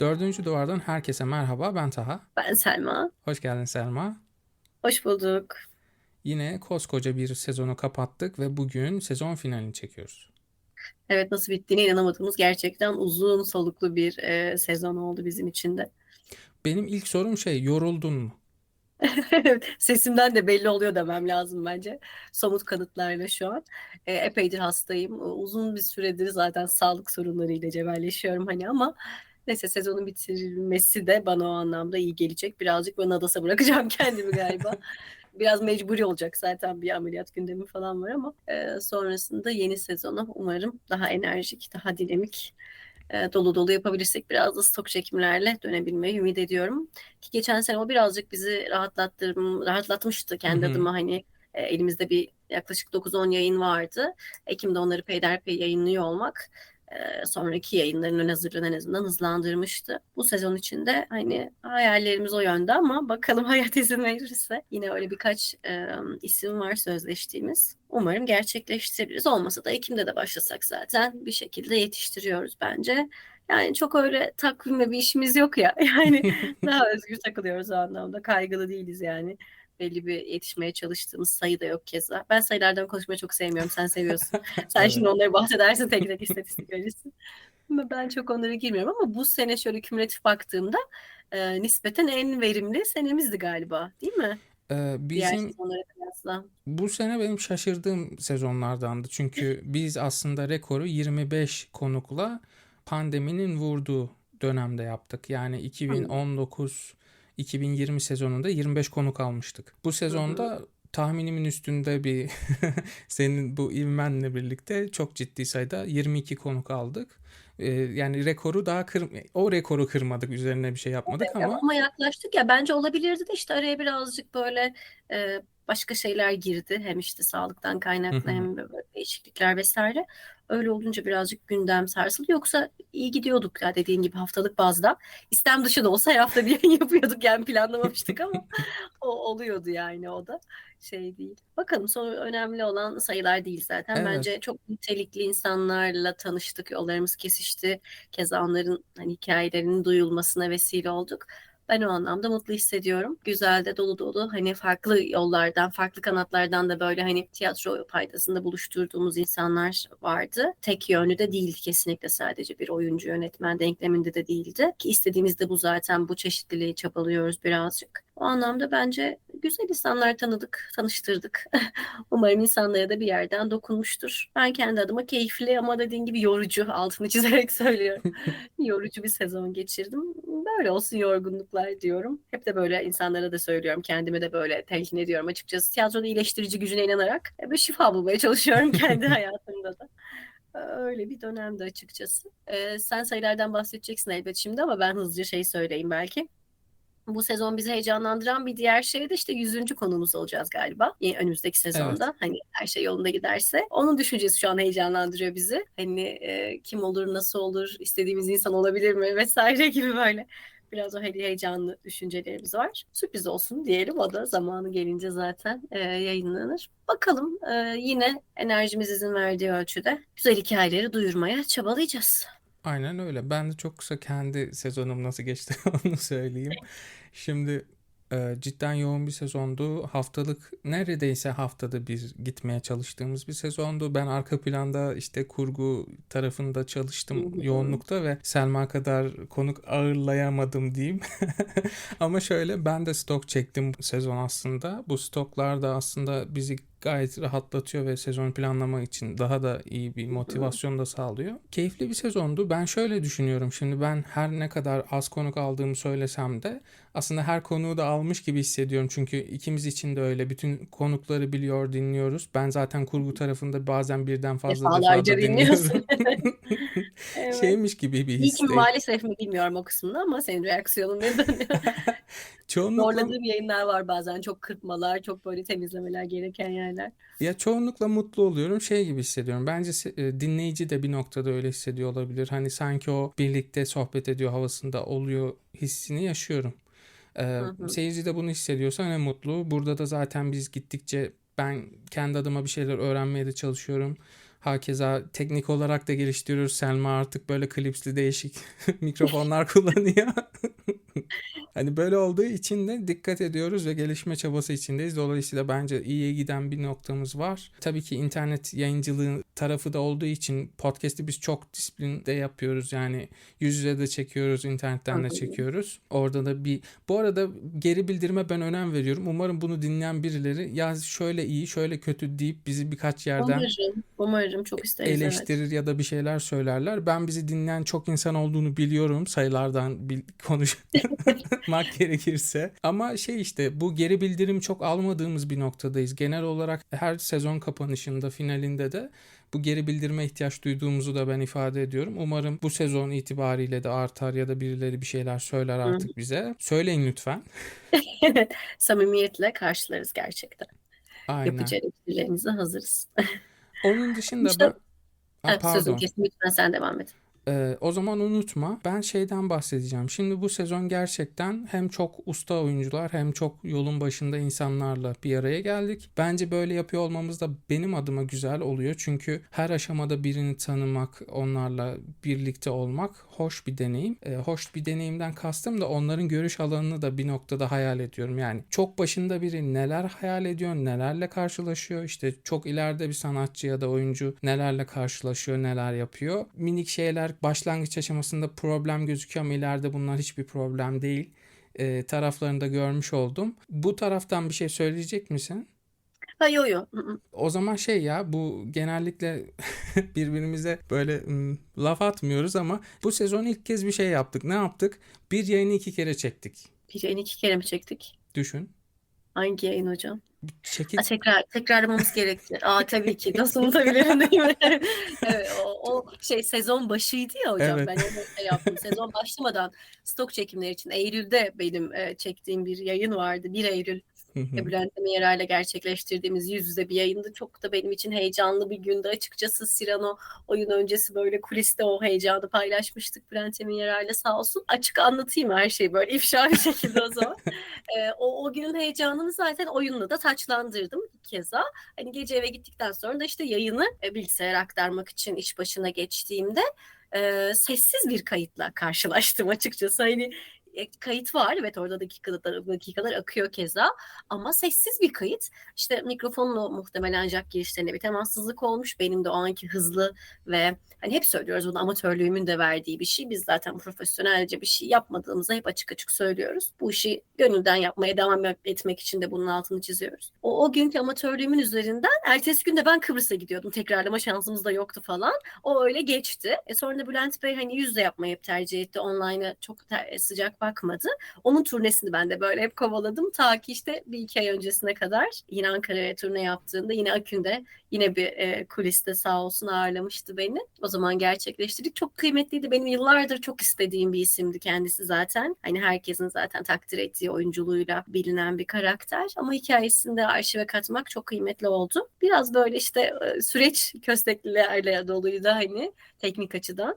Dördüncü Duvardan herkese merhaba. Ben Taha. Ben Selma. Hoş geldin Selma. Hoş bulduk. Yine koskoca bir sezonu kapattık ve bugün sezon finalini çekiyoruz. Evet nasıl bittiğine inanamadığımız gerçekten uzun soluklu bir e, sezon oldu bizim için de. Benim ilk sorum şey, yoruldun mu? Sesimden de belli oluyor demem lazım bence. Somut kanıtlarla şu an. E, epeydir hastayım. Uzun bir süredir zaten sağlık sorunlarıyla cebelleşiyorum hani ama neyse sezonun bitirilmesi de bana o anlamda iyi gelecek. Birazcık ben Nadas'a bırakacağım kendimi galiba. Biraz mecburi olacak zaten bir ameliyat gündemi falan var ama e, sonrasında yeni sezonu umarım daha enerjik, daha dinamik e, dolu dolu yapabilirsek biraz da stok çekimlerle dönebilmeyi ümit ediyorum. Ki geçen sene o birazcık bizi rahatlattırm rahatlatmıştı kendi Hı hı. adıma hani e, elimizde bir yaklaşık 9-10 yayın vardı. Ekim'de onları peyderpey yayınlıyor olmak sonraki yayınların hazırlığını en azından hızlandırmıştı. Bu sezon içinde hani hayallerimiz o yönde ama bakalım hayat izin verirse yine öyle birkaç e, isim var sözleştiğimiz. Umarım gerçekleştirebiliriz. Olmasa da Ekim'de de başlasak zaten bir şekilde yetiştiriyoruz bence. Yani çok öyle takvimle bir işimiz yok ya. Yani daha özgür takılıyoruz o anlamda. Kaygılı değiliz yani. Belli bir yetişmeye çalıştığımız sayı da yok keza. Ben sayılardan konuşmayı çok sevmiyorum. Sen seviyorsun. Sen şimdi onları bahsedersin tek tek istatistik verirsin. Ama ben çok onlara girmiyorum ama bu sene şöyle kümülatif baktığımda e, nispeten en verimli senemizdi galiba değil mi? Ee, bizim bu sene benim şaşırdığım sezonlardandı. Çünkü biz aslında rekoru 25 konukla pandeminin vurduğu dönemde yaptık. Yani 2019 2020 sezonunda 25 konuk almıştık. Bu sezonda tahminimin üstünde bir senin bu ivmenle birlikte çok ciddi sayıda 22 konuk aldık. Ee, yani rekoru daha kır o rekoru kırmadık üzerine bir şey yapmadık Ama, ama ama yaklaştık ya bence olabilirdi de işte araya birazcık böyle e, başka şeyler girdi. Hem işte sağlıktan kaynaklı hem değişiklikler vesaire. Öyle olunca birazcık gündem sarsıldı. Yoksa iyi gidiyorduk ya dediğin gibi haftalık bazda. İstem dışı da olsa her hafta bir yayın yapıyorduk yani planlamamıştık ama o oluyordu yani o da şey değil. Bakalım sonra önemli olan sayılar değil zaten. Evet. Bence çok nitelikli insanlarla tanıştık, yollarımız kesişti. Keza onların hani hikayelerinin duyulmasına vesile olduk. Ben o anlamda mutlu hissediyorum. Güzel de dolu dolu hani farklı yollardan, farklı kanatlardan da böyle hani tiyatro paydasında buluşturduğumuz insanlar vardı. Tek yönlü de değildi kesinlikle sadece bir oyuncu yönetmen denkleminde de değildi. Ki istediğimiz de bu zaten bu çeşitliliği çabalıyoruz birazcık. O anlamda bence güzel insanlar tanıdık, tanıştırdık. Umarım insanlara da bir yerden dokunmuştur. Ben kendi adıma keyifli ama dediğin gibi yorucu altını çizerek söylüyorum. yorucu bir sezon geçirdim. Böyle olsun yorgunluklar diyorum. Hep de böyle insanlara da söylüyorum. Kendime de böyle telkin ediyorum açıkçası. Tiyatronun iyileştirici gücüne inanarak e, bir şifa bulmaya çalışıyorum kendi hayatımda da. Öyle bir dönemdi açıkçası. Ee, sen sayılardan bahsedeceksin elbet şimdi ama ben hızlıca şey söyleyeyim belki. Bu sezon bizi heyecanlandıran bir diğer şey de işte 100. konumuz olacağız galiba. Önümüzdeki sezonda. Evet. Hani her şey yolunda giderse. Onun düşüncesi şu an heyecanlandırıyor bizi. Hani e, kim olur, nasıl olur, istediğimiz insan olabilir mi vesaire gibi böyle. Biraz o he- heyecanlı düşüncelerimiz var. Sürpriz olsun diyelim. O da zamanı gelince zaten e, yayınlanır. Bakalım e, yine enerjimiz izin verdiği ölçüde güzel hikayeleri duyurmaya çabalayacağız. Aynen öyle. Ben de çok kısa kendi sezonum nasıl geçti onu söyleyeyim. Şimdi e, cidden yoğun bir sezondu. Haftalık neredeyse haftada bir gitmeye çalıştığımız bir sezondu. Ben arka planda işte kurgu tarafında çalıştım yoğunlukta ve Selma kadar konuk ağırlayamadım diyeyim. Ama şöyle ben de stok çektim bu sezon aslında. Bu stoklar da aslında bizi gayet rahatlatıyor ve sezon planlama için daha da iyi bir motivasyon da sağlıyor. Keyifli bir sezondu. Ben şöyle düşünüyorum. Şimdi ben her ne kadar az konuk aldığımı söylesem de aslında her konuğu da almış gibi hissediyorum. Çünkü ikimiz için de öyle. Bütün konukları biliyor, dinliyoruz. Ben zaten kurgu tarafında bazen birden fazla defa da dinliyorsun. dinliyorum. Evet. Şeymiş gibi bir İyi ki his maalesef mi bilmiyorum o kısmını ama senin reaksiyonun ne dönüyor? Çoğunlukla Zorladığım yayınlar var bazen. Çok kırpmalar, çok böyle temizlemeler gereken yerler. Ya çoğunlukla mutlu oluyorum. Şey gibi hissediyorum. Bence e, dinleyici de bir noktada öyle hissediyor olabilir. Hani sanki o birlikte sohbet ediyor havasında oluyor hissini yaşıyorum. Ee, Hı hı. seyirci de bunu hissediyorsa ne mutlu. Burada da zaten biz gittikçe ben kendi adıma bir şeyler öğrenmeye de çalışıyorum. Hakeza teknik olarak da geliştiriyoruz. Selma artık böyle klipsli değişik mikrofonlar kullanıyor. Hani böyle olduğu için de dikkat ediyoruz ve gelişme çabası içindeyiz. Dolayısıyla bence iyiye giden bir noktamız var. Tabii ki internet yayıncılığı tarafı da olduğu için podcast'i biz çok disiplinde yapıyoruz. Yani yüz yüze de çekiyoruz, internetten de çekiyoruz. Orada da bir bu arada geri bildirime ben önem veriyorum. Umarım bunu dinleyen birileri ya şöyle iyi, şöyle kötü deyip bizi birkaç yerden Umarım, umarım çok isteriz evet. eleştirir ya da bir şeyler söylerler. Ben bizi dinleyen çok insan olduğunu biliyorum. Sayılardan bil- konuşmak gerekirse. Ama şey işte bu geri bildirim çok almadığımız bir noktadayız. Genel olarak her sezon kapanışında, finalinde de bu geri bildirime ihtiyaç duyduğumuzu da ben ifade ediyorum. Umarım bu sezon itibariyle de artar ya da birileri bir şeyler söyler artık bize. Söyleyin lütfen. Evet, samimiyetle karşılarız gerçekten. Aynen. Eleştirilerinize hazırız. Onun dışında İşte- ben... Ha, sözüm pardon. kesin lütfen sen devam et. Ee, o zaman unutma. Ben şeyden bahsedeceğim. Şimdi bu sezon gerçekten hem çok usta oyuncular hem çok yolun başında insanlarla bir araya geldik. Bence böyle yapıyor olmamız da benim adıma güzel oluyor. Çünkü her aşamada birini tanımak, onlarla birlikte olmak hoş bir deneyim. Ee, hoş bir deneyimden kastım da onların görüş alanını da bir noktada hayal ediyorum. Yani çok başında biri neler hayal ediyor, nelerle karşılaşıyor. İşte çok ileride bir sanatçı ya da oyuncu nelerle karşılaşıyor, neler yapıyor. Minik şeyler başlangıç aşamasında problem gözüküyor ama ileride bunlar hiçbir problem değil. Ee, taraflarını da görmüş oldum. Bu taraftan bir şey söyleyecek misin? Ha yo yo. Hı hı. O zaman şey ya bu genellikle birbirimize böyle ım, laf atmıyoruz ama bu sezon ilk kez bir şey yaptık. Ne yaptık? Bir yayını iki kere çektik. Bir yayını iki kere mi çektik? Düşün. Hangi yayın hocam? Çekil Ha, tekrar tekrarlamamız gerekti. Aa tabii ki. Nasıl unutabilirim değil mi? Evet, o, o şey sezon başıydı ya hocam. Evet. Ben onu şey yaptım. Sezon başlamadan stok çekimleri için Eylül'de benim e, çektiğim bir yayın vardı. 1 Eylül Hı hı. Bülent Meyera ile gerçekleştirdiğimiz yüz yüze bir yayındı. Çok da benim için heyecanlı bir gündü. Açıkçası Sirano oyun öncesi böyle kuliste o heyecanı paylaşmıştık Bülent Meyera ile sağ olsun. Açık anlatayım her şeyi böyle ifşa bir şekilde o zaman. Ee, o, o günün heyecanını zaten oyunla da taçlandırdım bir keza. Hani gece eve gittikten sonra da işte yayını e, bilgisayara aktarmak için iş başına geçtiğimde e, sessiz bir kayıtla karşılaştım açıkçası. Hani e, kayıt var evet orada dakikalar, dakikalar akıyor keza ama sessiz bir kayıt. İşte mikrofonla muhtemelen jack girişlerinde bir temassızlık olmuş. Benim de o anki hızlı ve hani hep söylüyoruz bunu amatörlüğümün de verdiği bir şey. Biz zaten profesyonelce bir şey yapmadığımızda hep açık açık söylüyoruz. Bu işi gönülden yapmaya devam etmek için de bunun altını çiziyoruz. O, o günkü amatörlüğümün üzerinden ertesi gün de ben Kıbrıs'a gidiyordum. Tekrarlama şansımız da yoktu falan. O öyle geçti. E sonra da Bülent Bey hani yüzle yapmayı hep tercih etti. Online'a çok ter- sıcak bakmadı. Onun turnesini ben de böyle hep kovaladım. Ta ki işte bir iki ay öncesine kadar yine Ankara'ya turne yaptığında yine Akün'de yine bir e, kuliste sağ olsun ağırlamıştı beni. O zaman gerçekleştirdik. Çok kıymetliydi. Benim yıllardır çok istediğim bir isimdi kendisi zaten. Hani herkesin zaten takdir ettiği oyunculuğuyla bilinen bir karakter. Ama hikayesini de arşive katmak çok kıymetli oldu. Biraz böyle işte e, süreç kösteklilerle doluydu hani teknik açıdan.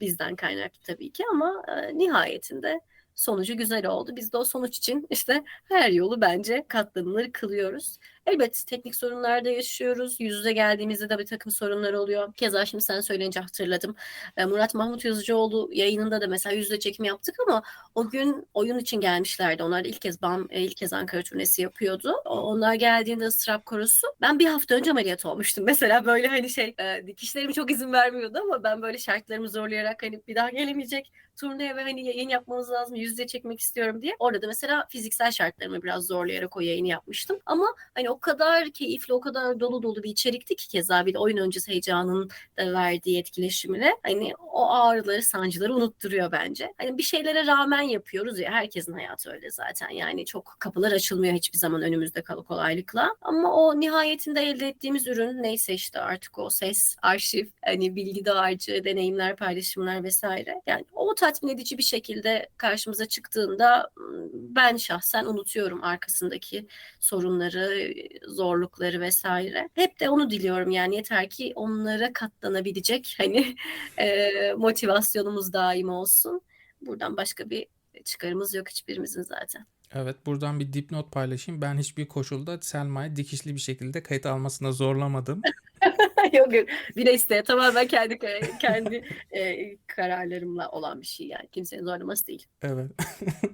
Bizden kaynaklı tabii ki ama e, nihayetinde sonucu güzel oldu. Biz de o sonuç için işte her yolu bence katlanılır kılıyoruz. Elbet teknik sorunlar da yaşıyoruz. Yüz yüze geldiğimizde de bir takım sorunlar oluyor. Keza şimdi sen söyleyince hatırladım. E, Murat Mahmut Yazıcıoğlu yayınında da mesela yüz yüze çekim yaptık ama o gün oyun için gelmişlerdi. Onlar ilk kez BAM, e, ilk kez Ankara turnesi yapıyordu. Onlar geldiğinde ıstırap korusu. Ben bir hafta önce ameliyat olmuştum. Mesela böyle hani şey e, dikişlerim çok izin vermiyordu ama ben böyle şartlarımı zorlayarak hani bir daha gelemeyecek turneye ve hani yayın yapmamız lazım yüz yüze çekmek istiyorum diye. Orada da mesela fiziksel şartlarımı biraz zorlayarak o yayını yapmıştım. Ama hani o kadar keyifli, o kadar dolu dolu bir içerikti ki keza bir oyun öncesi heyecanın da verdiği etkileşimle hani o ağrıları, sancıları unutturuyor bence. Hani bir şeylere rağmen yapıyoruz ya herkesin hayatı öyle zaten. Yani çok kapılar açılmıyor hiçbir zaman önümüzde kalı kolaylıkla. Ama o nihayetinde elde ettiğimiz ürün neyse işte artık o ses, arşiv, hani bilgi dağarcığı, deneyimler, paylaşımlar vesaire. Yani o tatmin edici bir şekilde karşımıza çıktığında ben şahsen unutuyorum arkasındaki sorunları, zorlukları vesaire. Hep de onu diliyorum yani yeter ki onlara katlanabilecek hani e, motivasyonumuz daim olsun. Buradan başka bir çıkarımız yok hiçbirimizin zaten. Evet buradan bir dipnot paylaşayım. Ben hiçbir koşulda Selma'yı dikişli bir şekilde kayıt almasına zorlamadım. Yok yok. Bile isteye tamamen kendi kendi e, kararlarımla olan bir şey yani. Kimsenin zorlaması değil. Evet.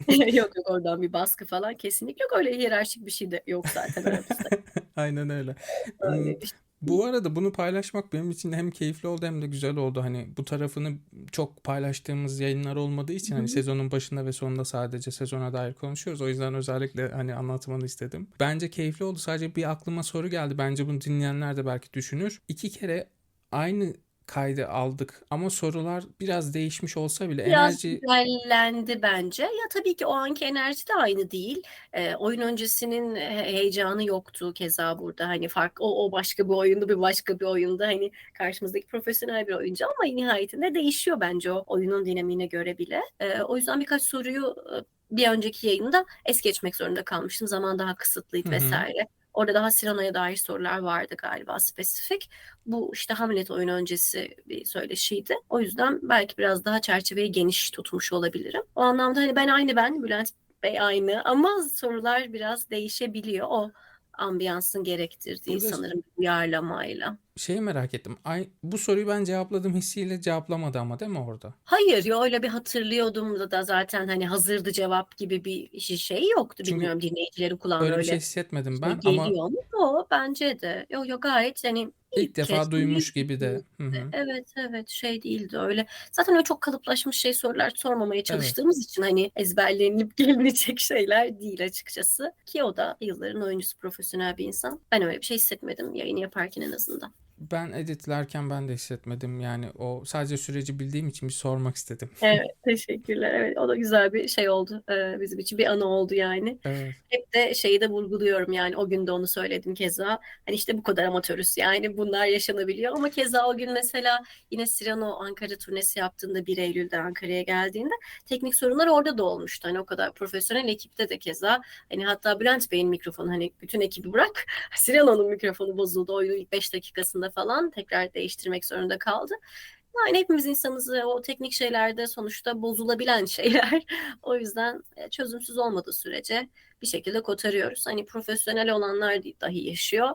yok yok oradan bir baskı falan kesinlikle yok. Öyle hiyerarşik bir şey de yok zaten aramızda. Aynen öyle. Öyle Hmm, şey. Bu arada bunu paylaşmak benim için hem keyifli oldu hem de güzel oldu. Hani bu tarafını çok paylaştığımız yayınlar olmadığı için hani sezonun başında ve sonunda sadece sezona dair konuşuyoruz. O yüzden özellikle hani anlatmanı istedim. Bence keyifli oldu. Sadece bir aklıma soru geldi. Bence bunu dinleyenler de belki düşünür. İki kere aynı kaydı aldık ama sorular biraz değişmiş olsa bile Biraz enerji güzellendi bence. Ya tabii ki o anki enerji de aynı değil. Ee, oyun öncesinin he- heyecanı yoktu keza burada. Hani fark o, o başka bir oyundu, bir başka bir oyunda. Hani karşımızdaki profesyonel bir oyuncu ama nihayetinde değişiyor bence o oyunun dinamiğine göre bile. Ee, o yüzden birkaç soruyu e, bir önceki yayında es geçmek zorunda kalmıştım. Zaman daha kısıtlıydı Hı hı. vesaire. Orada daha Cyrano'ya dair sorular vardı galiba spesifik. Bu işte Hamlet oyunu öncesi bir söyleşiydi. O yüzden belki biraz daha çerçeveyi geniş tutmuş olabilirim. O anlamda hani ben aynı ben, Bülent Bey aynı ama sorular biraz değişebiliyor. O ambiyansın gerektirdiği Burada sanırım uyarlamayla. Şeyi merak ettim. Ay, bu soruyu ben cevapladım hissiyle cevaplamadı ama değil mi orada? Hayır ya öyle bir hatırlıyordum da, da zaten hani hazırdı cevap gibi bir şey yoktu. Çünkü Bilmiyorum dinleyicilerin kulağına öyle bir şey öyle hissetmedim şey ben ama geliyor mu? O bence de. Yok yok gayet hani ilk ilk defa kez duymuş gibi de. Hı hı. Evet evet şey değildi öyle. Zaten öyle çok kalıplaşmış şey sorular sormamaya çalıştığımız için hani ezberlenip gelinecek şeyler değil açıkçası. Ki o da yılların oyuncusu profesyonel bir insan. Ben öyle bir şey hissetmedim yayını yaparken en azından. Ben editlerken ben de hissetmedim. Yani o sadece süreci bildiğim için bir sormak istedim. Evet teşekkürler. Evet o da güzel bir şey oldu. Ee, bizim için bir anı oldu yani. Evet. Hep de şeyi de vurguluyorum yani o gün de onu söyledim keza. Hani işte bu kadar amatörüz yani bunlar yaşanabiliyor ama keza o gün mesela yine Cyrano Ankara turnesi yaptığında 1 Eylül'de Ankara'ya geldiğinde teknik sorunlar orada da olmuştu. Hani o kadar profesyonel ekipte de keza hani hatta Bülent Bey'in mikrofonu hani bütün ekibi bırak Cyrano'nun mikrofonu bozuldu ilk 5 dakikasında falan tekrar değiştirmek zorunda kaldı. Yani hepimiz insanız o teknik şeylerde sonuçta bozulabilen şeyler. O yüzden e, çözümsüz olmadığı sürece bir şekilde kotarıyoruz. Hani profesyonel olanlar dahi yaşıyor.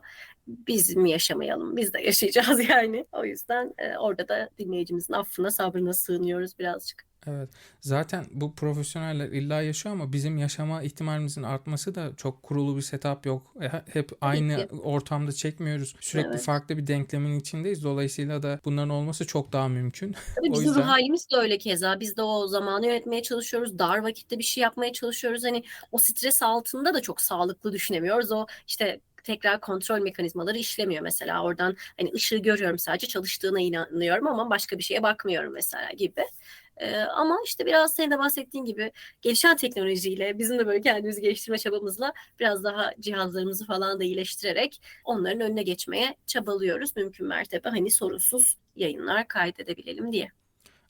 Biz mi yaşamayalım? Biz de yaşayacağız yani. O yüzden e, orada da dinleyicimizin affına, sabrına sığınıyoruz birazcık. Evet. Zaten bu profesyoneller illa yaşıyor ama bizim yaşama ihtimalimizin artması da çok kurulu bir setup yok. E, Hep aynı ki. ortamda çekmiyoruz. Sürekli Evet. farklı bir denklemin içindeyiz. Dolayısıyla da bunların olması çok daha mümkün. Tabii O bizim yüzden halimiz de öyle keza. Biz de o zamanı yönetmeye çalışıyoruz. Dar vakitte bir şey yapmaya çalışıyoruz. Hani o stres altında da çok sağlıklı düşünemiyoruz. O işte tekrar kontrol mekanizmaları işlemiyor mesela. Oradan hani ışığı görüyorum sadece çalıştığına inanıyorum ama başka bir şeye bakmıyorum mesela gibi. Ee, ama işte biraz senin de bahsettiğin gibi gelişen teknolojiyle bizim de böyle kendimizi geliştirme çabamızla biraz daha cihazlarımızı falan da iyileştirerek onların önüne geçmeye çabalıyoruz. Mümkün mertebe hani sorunsuz yayınlar kaydedebilelim diye.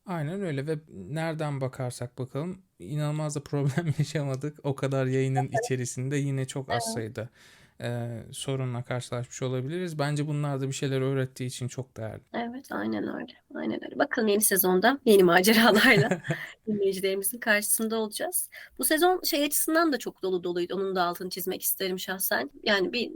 aynen öyle ve nereden bakarsak bakalım inanılmaz da problem yaşamadık. O kadar yayının içerisinde yine çok az sayıda e, sorunla karşılaşmış olabiliriz. Bence bunlar da bir şeyler öğrettiği için çok değerli. Evet, aynen öyle. Aynen öyle. Bakalım yeni sezonda yeni maceralarla dinleyicilerimizin karşısında olacağız. Bu sezon şey açısından da çok dolu doluydu. Onun da altını çizmek isterim şahsen. Yani bir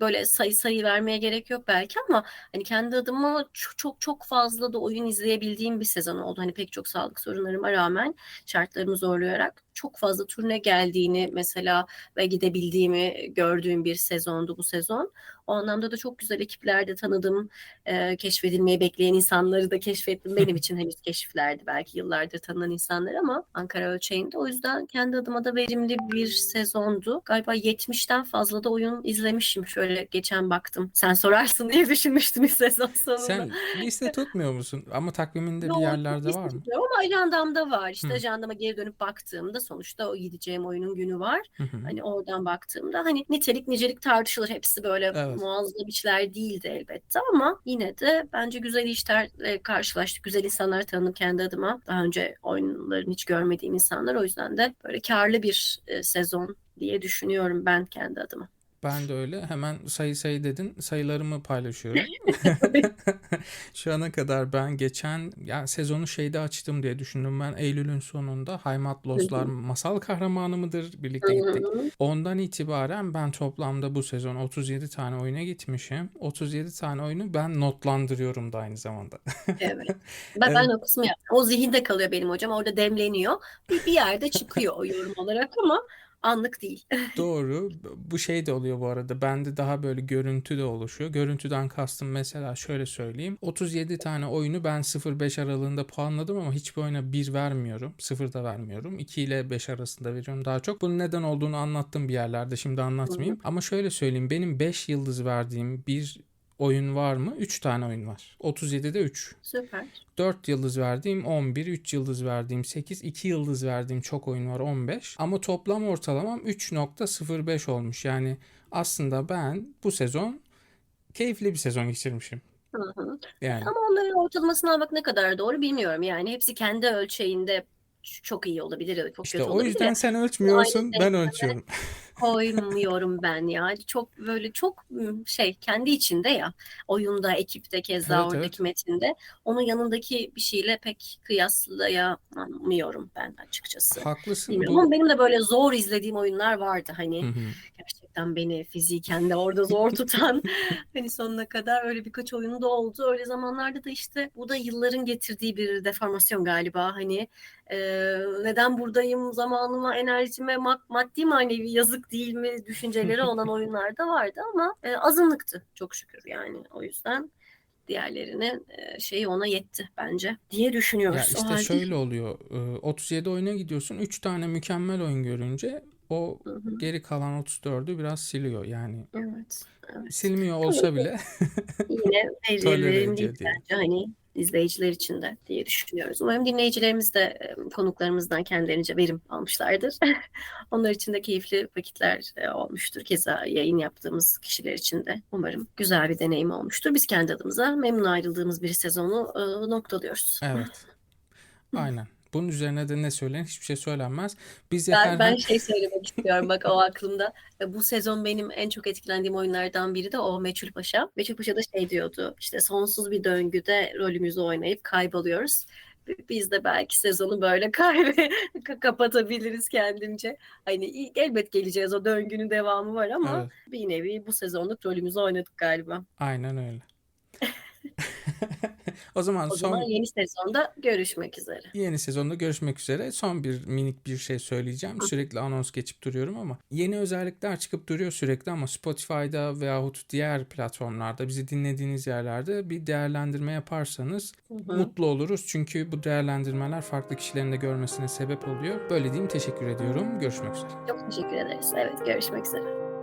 böyle sayı sayı vermeye gerek yok belki ama hani kendi adıma çok çok çok fazla da oyun izleyebildiğim bir sezon oldu. Hani pek çok sağlık sorunlarıma rağmen şartlarımı zorlayarak çok fazla turne geldiğini mesela ve gidebildiğimi gördüğüm bir sezondu bu sezon. O anlamda da çok güzel ekiplerde tanıdım e, keşfedilmeyi bekleyen insanları da keşfettim. Benim için henüz keşiflerdi belki yıllardır tanınan insanlar ama Ankara ölçeğinde. O yüzden kendi adıma da verimli bir sezondu. Galiba 70'ten fazla da oyun izlemişim. Şöyle geçen baktım. Sen sorarsın diye düşünmüştüm sezon sonunda. Sen liste tutmuyor musun? Ama takviminde bir yerlerde var mı? ama ajandamda var. İşte Hı. ajandama geri dönüp baktığımda sonuçta o gideceğim oyunun günü var. Hı hı. Hani oradan baktığımda hani nitelik nicelik tartışılır. Hepsi böyle Evet. Muazzam işler değildi elbette ama yine de bence güzel işlerle karşılaştık. Güzel insanlar tanıdım kendi adıma. Daha önce oyunlarını hiç görmediğim insanlar. O yüzden de böyle karlı bir e, sezon diye düşünüyorum ben kendi adıma. Ben de öyle. Hemen sayı sayı dedin. Sayılarımı paylaşıyorum. Şu ana kadar ben geçen ya sezonu şeyde açtım diye düşündüm. Ben Eylül'ün sonunda Heimatloslar masal kahramanı mıdır? Birlikte gittik. Ondan itibaren ben toplamda bu sezon 37 tane oyuna gitmişim. 37 tane oyunu ben notlandırıyorum da aynı zamanda. Evet. Ben, ben o kısmı yaptım. O zihinde kalıyor benim hocam. Orada demleniyor. Bir, bir yerde çıkıyor o yorum olarak ama anlık değil. Doğru. Bu şey de oluyor bu arada. Bende daha böyle görüntü de oluşuyor. Görüntüden kastım mesela şöyle söyleyeyim. 37 tane oyunu ben 0-5 aralığında puanladım ama hiçbir oyuna 1 vermiyorum. 0 da vermiyorum. 2 ile 5 arasında veriyorum daha çok. Bunun neden olduğunu anlattım bir yerlerde. Şimdi anlatmayayım. Ama şöyle söyleyeyim. Benim 5 yıldız verdiğim bir oyun var mı? 3 tane oyun var. 37'de 3. Süper. 4 yıldız verdiğim 11, 3 yıldız verdiğim 8, 2 yıldız verdiğim çok oyun var 15. Ama toplam ortalamam 3.05 olmuş. Yani aslında ben bu sezon keyifli bir sezon geçirmişim. Hı hı. Yani Ama onların ortalamasını almak ne kadar doğru bilmiyorum. Yani hepsi kendi ölçeğinde çok iyi olabilir ya da çok işte kötü o olabilir. yüzden ya. sen ölçmüyorsun, ben ölçüyorum. koymuyorum ben ya. Çok böyle çok şey kendi içinde ya. Oyunda, ekipte keza Evet, oradaki evet. metinde. Onun yanındaki bir şeyle pek kıyaslayamıyorum ben açıkçası. Haklısın. Bilmiyorum Bu ama benim de böyle zor izlediğim oyunlar vardı. Hani Hı gerçekten beni fiziken de orada zor tutan hani sonuna kadar öyle birkaç oyunu da oldu. Öyle zamanlarda da işte bu da yılların getirdiği bir deformasyon galiba. Hani neden buradayım zamanıma, enerjime, ma- maddi manevi yazık değil mi düşünceleri olan oyunlar da vardı ama e, azınlıktı çok şükür yani. O yüzden diğerlerinin e, şeyi ona yetti bence diye Ya düşünüyoruz. O işte halde şöyle oluyor. Ee, 37 oyuna gidiyorsun. 3 tane mükemmel oyun görünce o Hı hı. geri kalan 34'ü biraz siliyor. Yani evet, evet. silmiyor olsa bile yine ediyor diye. bence hani izleyiciler için de diye düşünüyoruz. Umarım dinleyicilerimiz de e, konuklarımızdan kendilerince verim almışlardır. Onlar için de keyifli vakitler e, olmuştur. Keza yayın yaptığımız kişiler için de umarım güzel bir deneyim olmuştur. Biz kendi adımıza memnun ayrıldığımız bir sezonu e, noktalıyoruz. Evet. Aynen. Bunun üzerine de ne söylenir? Hiçbir şey söylenmez. Bizi Ben, ben herhangi şey söylemek istiyorum bak o aklımda. E, Bu sezon benim en çok etkilendiğim oyunlardan biri de o Meçhul Paşa. Meçhul Paşa da şey diyordu işte sonsuz bir döngüde rolümüzü oynayıp kayboluyoruz. Biz de belki sezonu böyle kaybe ka- kapatabiliriz kendimce. Hani elbet geleceğiz o döngünün devamı var ama Evet. bir nevi bu sezonluk rolümüzü oynadık galiba. Aynen öyle. O zaman O zaman son yeni sezonda görüşmek üzere. yeni sezonda görüşmek üzere. Son bir minik bir şey söyleyeceğim. Sürekli anons geçip duruyorum ama yeni özellikler çıkıp duruyor sürekli ama Spotify'da veyahut diğer platformlarda bizi dinlediğiniz yerlerde bir değerlendirme yaparsanız Hı hı. mutlu oluruz. Çünkü bu değerlendirmeler farklı kişilerin de görmesine sebep oluyor. Böyle diyeyim teşekkür ediyorum. Görüşmek üzere. Çok teşekkür ederiz. Evet görüşmek üzere.